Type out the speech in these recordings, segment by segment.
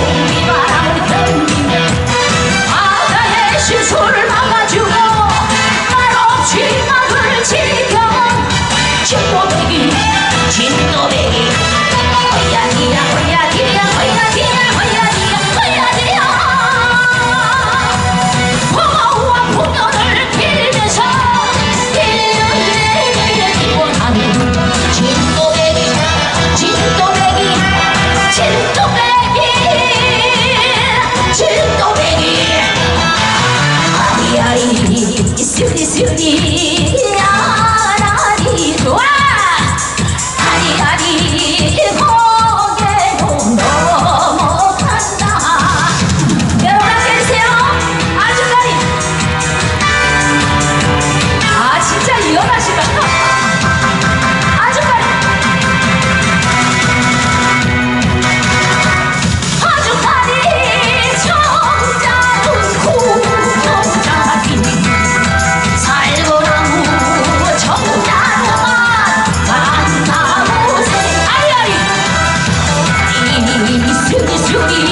Bye. 你。Thank you.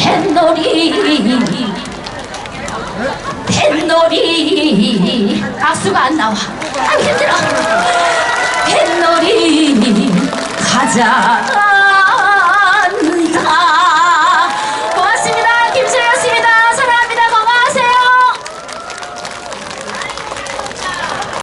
뱃놀이. 뱃놀이. 악수가 안 나와. 아 힘들어. 뱃놀이. 가자.